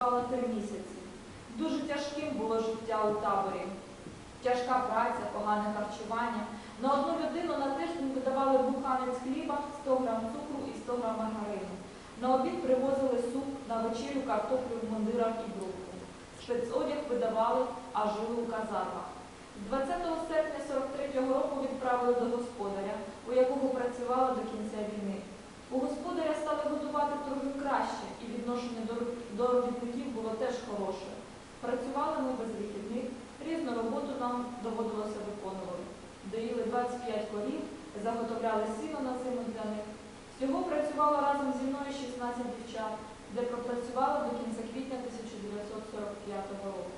Три місяці. Дуже тяжким було життя у таборі. Тяжка праця, погане харчування. На одну людину на тиждень видавали буханець хліба, 100 грам цукру і 100 грам маргарину. На обід привозили суп, на вечерю картоплю в мундирах і брудку. Спецодяг видавали, а жили у казармах. З 20 серпня 43-го року відправили до господаря, у якого працювала до кінця війни. У господаря стали готувати трохи краще, і відношення до, робітників було теж хороше. Працювали ми без вихідних, різну роботу нам доводилося виконувати. Доїли 25 корів, заготовляли сіно на зиму для них. Всього працювало разом зі мною 16 дівчат, де пропрацювала до кінця квітня 1945 року.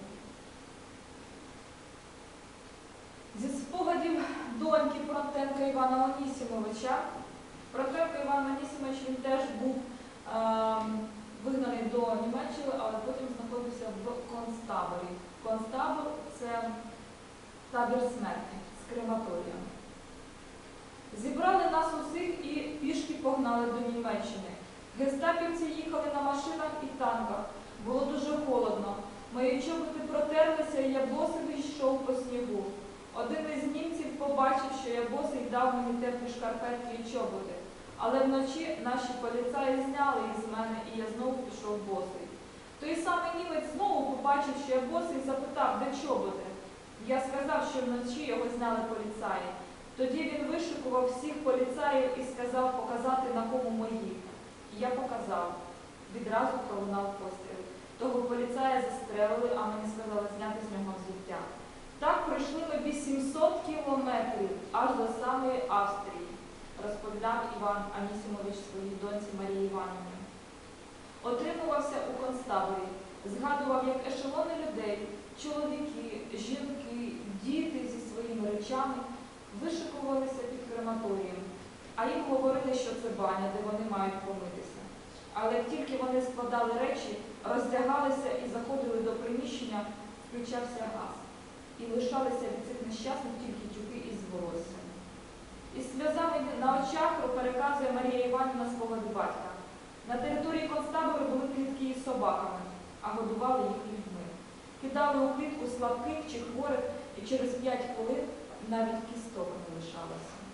Зі спогадів доньки Фронтенка Івана Онісімовича. Фронтенко Іван Онісімович він теж був ем, вигнаний до Німеччини, але потім знаходився в концтаборі. Концтабор це табір смерті з крематорієм. Зібрали нас усіх і пішки погнали до Німеччини. Гестапівці їхали на машинах і танках. Було дуже холодно. Мої чоботи протерлися, і я босий йшов по снігу. Один із німців побачив, що я босий дав мені теплі шкарпетки і чоботи. Але вночі наші поліцаї зняли їх з мене, і я знову пішов босий. Той самий німець знову побачив, що я босий, запитав, де чоботи. Я сказав, що вночі його зняли поліцаї. Тоді він вишикував всіх поліцаїв і сказав показати на кому мої. І я показав. Відразу пролунав постріл. Того поліцая застрелили, а мені сказали зняти з нього взуття. Так пройшли ми 800 кілометрів аж до самої Австрії, розповідав Іван Анісімович своїй доньці Марії Іванівні. Отримувався у концтаборі, згадував, як ешелони людей, чоловіки, жінки, діти зі своїми речами вишикувалися під крематорієм, а їм говорили, що це баня, де вони мають помитися. Але як тільки вони складали речі, роздягалися і заходили до приміщення, включався газ. І лишалися від цих нещасних тільки тюки із волоссям. Із сльозами на очах Марія на свого батька. На території концтабору були клітки із собаками, а годували їх людьми. Кидали у клітку слабких чи хворих, і через п'ять хвилин навіть кісток не лишалося.